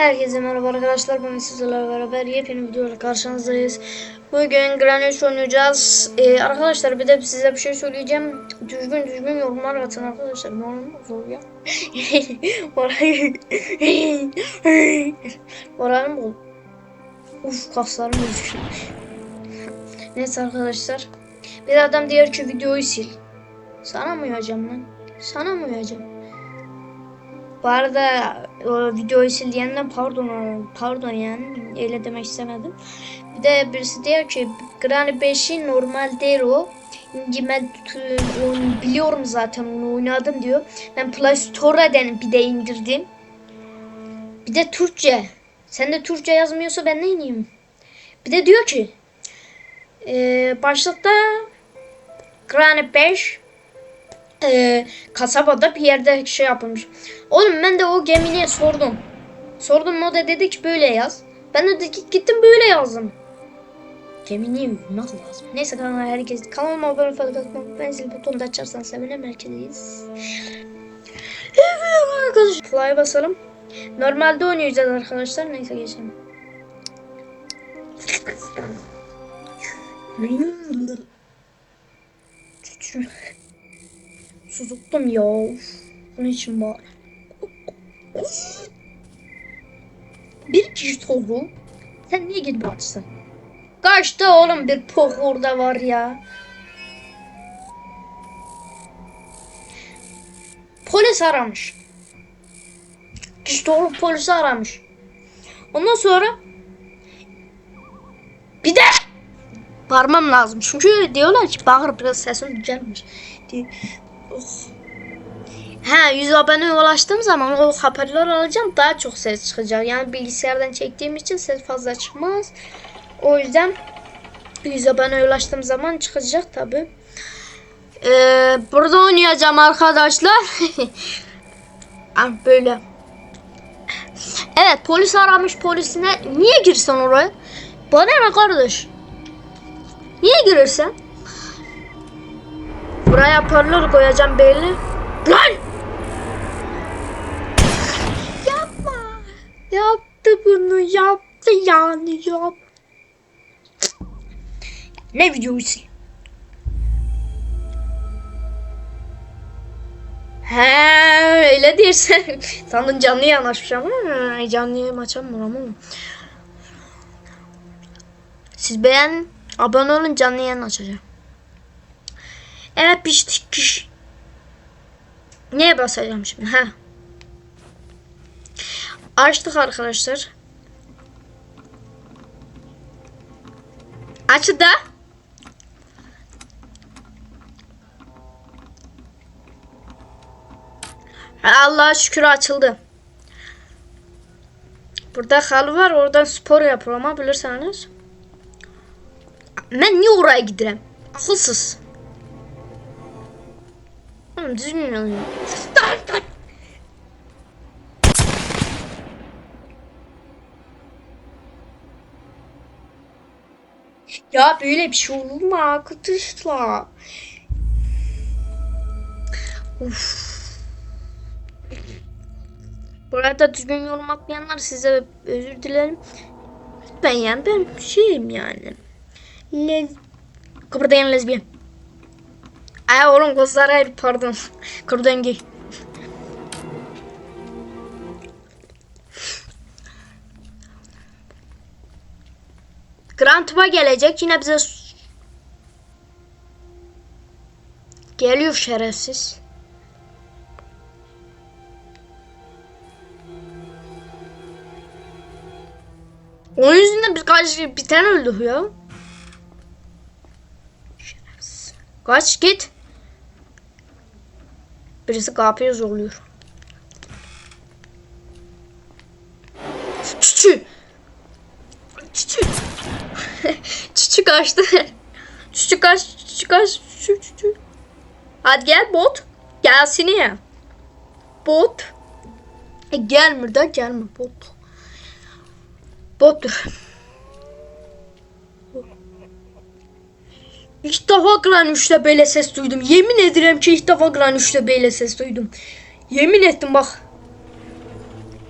Herkese merhaba arkadaşlar. Bugün sizlerle beraber yepyeni videolarla karşınızdayız. Bugün Granüş oynayacağız. Ee, arkadaşlar bir de size bir şey söyleyeceğim. Düzgün düzgün yorumlar atın arkadaşlar. Ne olur ya. Orayı Orayı oldu? Uf kaslarım gözüküyor. Neyse arkadaşlar. Bir adam diğer ki videoyu sil. Sana mı uyacağım lan? Sana mı uyacağım? Bu arada videoyu sil diyenden pardon pardon yani öyle demek istemedim. Bir de birisi diyor ki Granny 5'i normal değil o. Ben biliyorum zaten onu oynadım diyor. Ben Play Store'dan bir de indirdim. Bir de Türkçe. Sen de Türkçe yazmıyorsa ben ne ineyim? Bir de diyor ki e, başlıkta Granny 5 e, kasabada bir yerde şey yapılmış. Oğlum ben de o gemine sordum. Sordum o da dedi ki böyle yaz. Ben de git- gittim böyle yazdım. Gemini nasıl lazım? Neyse kanala herkes kanalıma abone olup ben zil butonunu da açarsan sevinirim herkes. Evet arkadaşlar. Fly basalım. Normalde oynayacağız arkadaşlar. Neyse geçelim. Susuttum ya. Bunun için var. Bir kişi soru. Sen niye gidip açsın? Kaçta oğlum bir poh orada var ya. Polis aramış. İşte oğlum polisi aramış. Ondan sonra bir de bağırmam lazım. Çünkü diyorlar ki bağır biraz sesin düzelmiş. Ha 100 abone ulaştığım zaman o hoparlör alacağım daha çok ses çıkacak. Yani bilgisayardan çektiğim için ses fazla çıkmaz. O yüzden 100 abone ulaştığım zaman çıkacak tabi. Ee, burada oynayacağım arkadaşlar. Ah, Böyle. Evet polis aramış polisine. Niye girsen oraya? Bana ne kardeş? Niye girirsen? Buraya parlör koyacağım belli. Lan! Yapma. Yaptı bunu yaptı yani yap. Ne videosu? He öyle dersen. Sandın canlı yanaşmış ama canlı maçam var ama. Siz beğen, abone olun canlı yayın açacağım. Evet piştik piş. Neye basacağım şimdi? Ha. Açtık arkadaşlar. Açtı. Allah'a şükür açıldı. Burada halı var. Oradan spor yapıyor ama bilirseniz. Ben niye oraya giderim? Akılsız. Ya böyle bir şey olur mu arkadaşlar? Uf. Burada düzgün yorum atmayanlar size özür dilerim. Ben yani ben şeyim yani. Lez... Kıpırdayan lezbiyen. Ay oğlum hayır pardon. Kırdengi. Grand Tuba gelecek yine bize geliyor şerefsiz. Onun yüzünden biz kaç bir tane öldük ya. Şerefsiz. Kaç git. Birisi kapıyı zorluyor. Çüçü. Çüçü. Çüçü kaçtı. Çüçü kaç. Çüçü kaç. Çüçü çüçü. Hadi gel bot. Gelsin ya. Bot. E, gelme de gelme bot. Bottur. İlk defa Gran 3'te böyle ses duydum. Yemin ederim ki ilk defa Gran 3'te böyle ses duydum. Yemin ettim bak.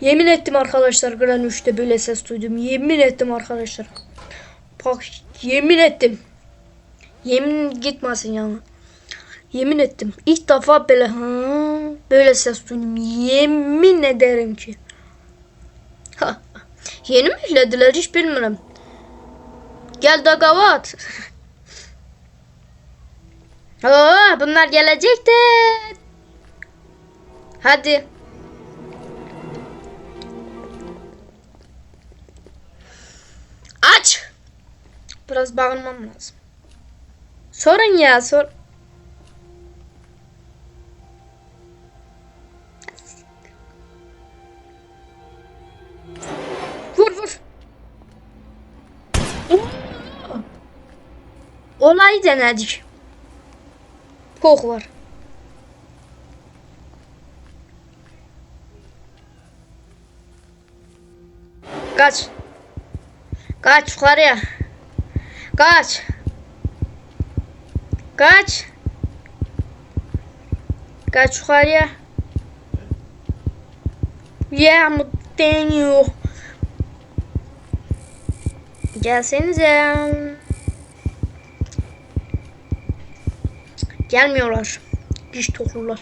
Yemin ettim arkadaşlar Gran 3'te böyle ses duydum. Yemin ettim arkadaşlar. Bak yemin ettim. Yemin gitmesin yani. Yemin ettim. İlk defa böyle ha, böyle ses duydum. Yemin ederim ki. Ha, yeni mi yüklediler hiç bilmiyorum. Gel de. Oo, bunlar gelecekti. Hadi. Aç. Biraz bağırmam lazım. Sorun ya sor. Vur vur. Olayı denedik. Pok var. Kaç. Kaç yukarıya. Kaç. Kaç. Kaç yukarıya. Yeah, mutten yok. Gelsenize. Gelmiyorlar. Piş tokurlar.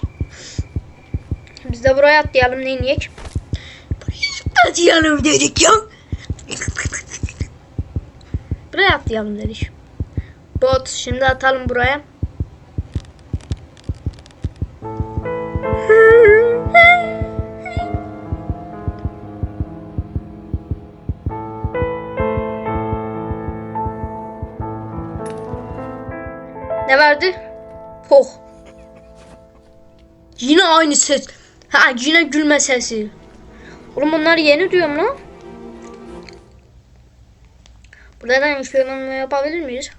Biz de buraya atlayalım ne? Buraya atlayalım dedik ya. Buraya atlayalım dedik. Bot şimdi atalım buraya. Ne verdi? Poh. Yine aynı ses. Ha yine gülme sesi. Oğlum bunlar yeni diyorum lan. Buradan şöyle yapabilir miyiz?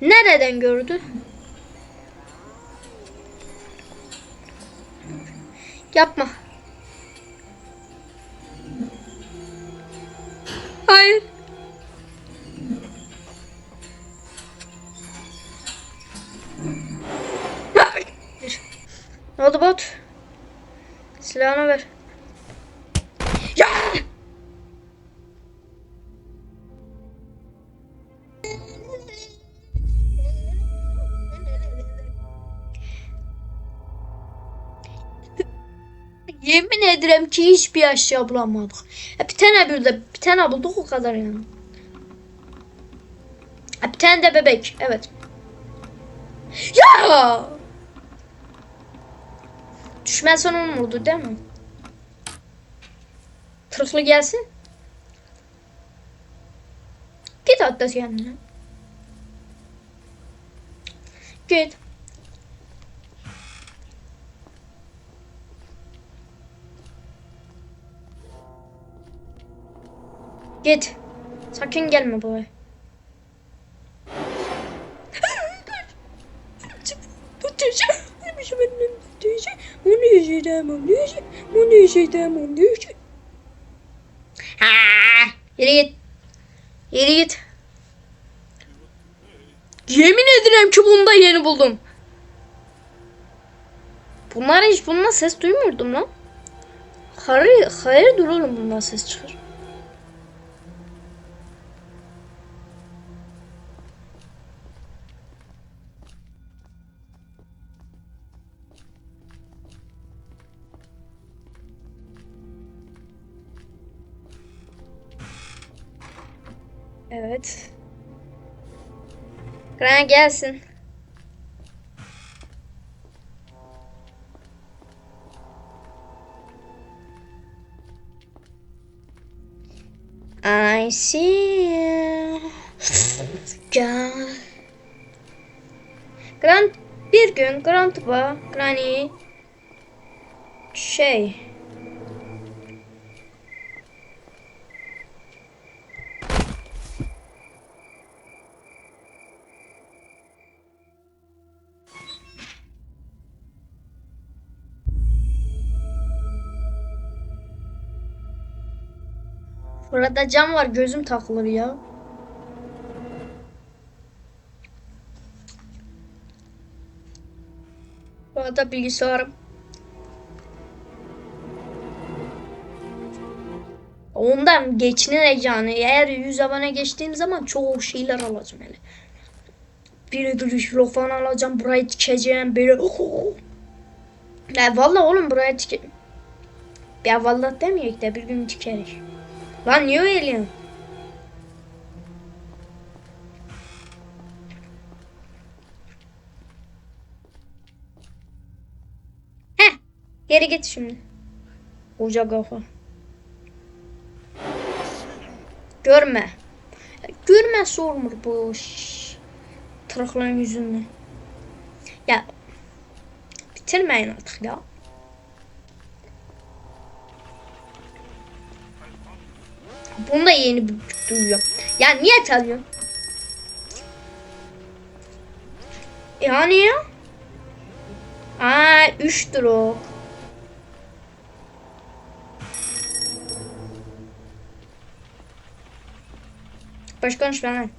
Nereden gördü? Yapma. Ederim ki hiçbir eşya bulamadık. E, bir tane bir de bir tane bulduk o kadar yani. E, bir tane de bebek. Evet. Ya! Düşman sonun vurdu değil mi? Tırıklı gelsin. Git hatta kendine. Git. Git. Sakın gelme buraya. Ha, yürü git. Yürü git. Yemin ederim ki bunu da yeni buldum. Bunlar hiç bundan ses duymuyordum lan. Hayır, hayır dur oğlum bundan ses çıkar. Evet. Gran gelsin. I see. Gel. Grant bir gün Grant'la Granny şey Burada cam var gözüm takılır ya. Burada bilgisayarım. Ondan geçinerek yani eğer 100 abone geçtiğim zaman çok şeyler alacağım hele. Bir duruş falan alacağım burayı dikeceğim böyle. Ya vallahi oğlum buraya dike... Ya vallahi demeyek de bir gün dikeriz. Lan niye öyle? Heh. Geri git şimdi. Koca kafa. Görme. Görme sormur bu şş, tırıklığın yüzünden. Ya bitirmeyin artık ya. Bunu da yeni bir duyuyor. Ya niye çalıyorsun? Yani ya? Aa 3'tür o. Boş konuşma lan.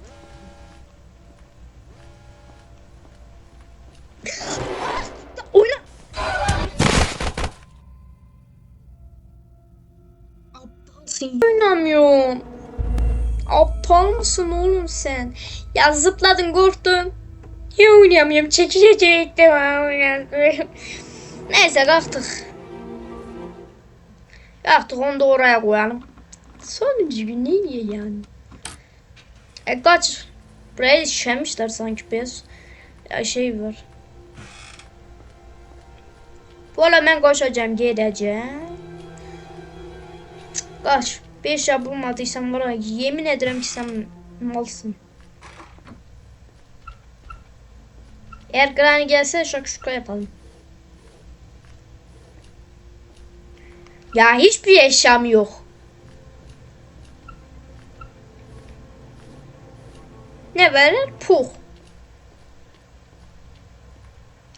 Aptalsın. Oynamıyorum. Aptal mısın oğlum sen? Ya zıpladın korktun. Ya oynamıyorum. Çekişecektim. Neyse kalktık. Kalktık onu da oraya koyalım. Sonuncu gün ne diye yani? E kaç? Buraya işemişler sanki biraz. Ya şey var. Bu ben koşacağım gideceğim. Kaç. Bir şey bulmadıysam var yemin ederim ki sen malsın. Eğer Granny gelse şakşuka yapalım. Ya hiçbir eşyam yok. Ne verir? Puh.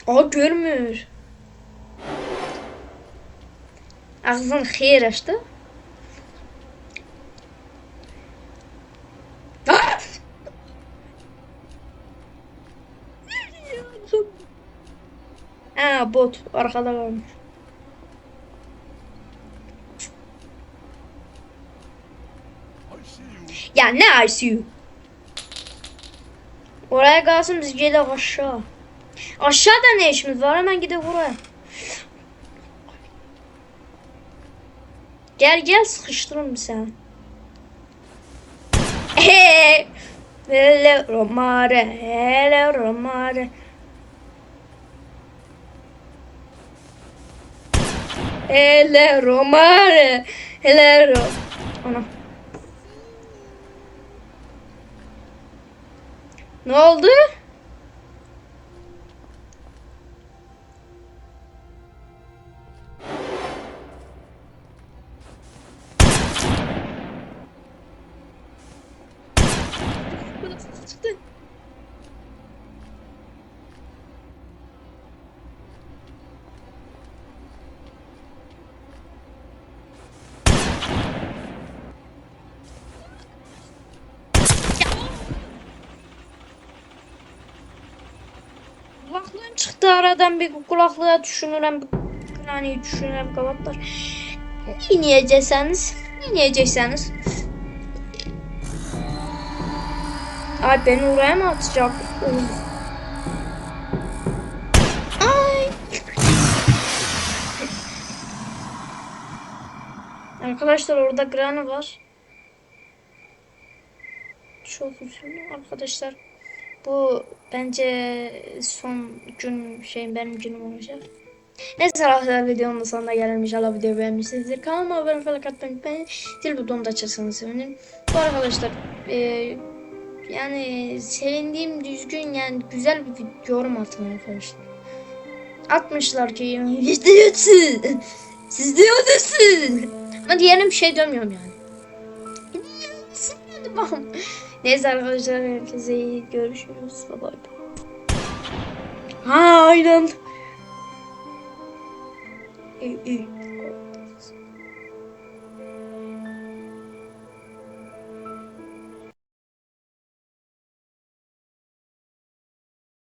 Aa görmür. Ağzını xeyir açtı. Ah! Aa bot arkada kalmış. Ya ne ICU? Oraya kalsın biz gidelim aşağı. Aşağıda ne işimiz var hemen gidelim oraya. Gel gel sıkıştırın bir sen. Hele romare, hele romare. Hele romare, hele ro... Ana. Ne oldu? Aradan bir kulaklığa düşünürüm. Yani düşünürüm kavatlar. İneyecekseniz, ineyecekseniz. Ay beni oraya mı atacak? Ay. Arkadaşlar orada Granny var. Çok üzüldüm arkadaşlar. Bu bence son gün şey benim günüm olacak. Neyse arkadaşlar videonun da sonuna gelelim. İnşallah videoyu beğenmişsinizdir. Kanalıma abone falan atmayı unutmayın. Zil butonunu da açarsanız sevinirim. Bu arkadaşlar e, yani sevindiğim düzgün yani güzel bir yorum atın arkadaşlar. Atmışlar ki işte diyorsun. Siz diyorsun. Ama diğerine bir şey demiyorum yani. Sinirlendim ama. Neyse arkadaşlar herkese iyi görüşürüz. Bye bye. Ha aynen. İyi, iyi.